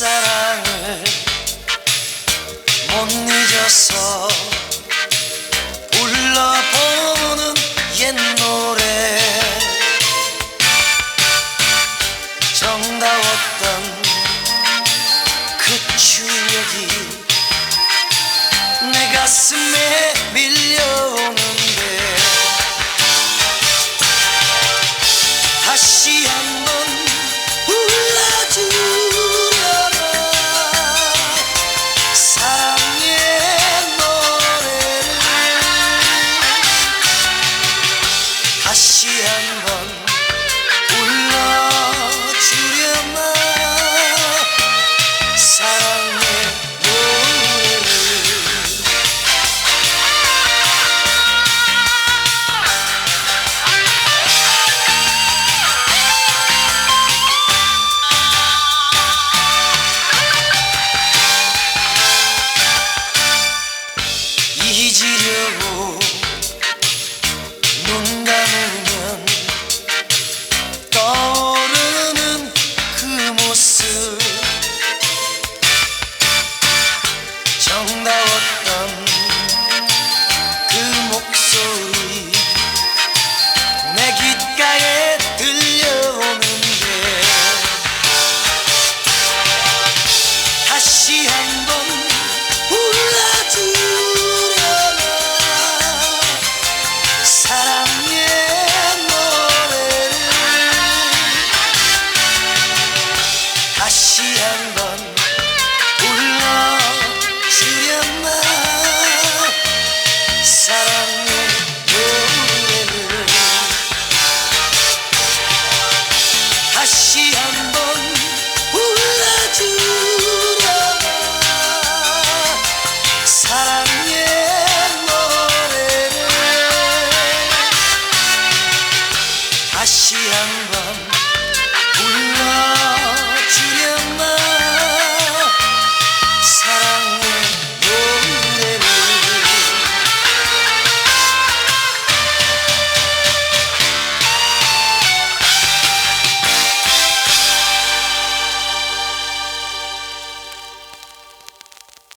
첫사랑을 못 잊어서 불러보는 옛 노래. 정다웠던 그 추억이 내 가슴에 정다웠던 그 목소리 사랑의 노래를 다시 한번 불러주려나? 사랑의 노래를 다시 한번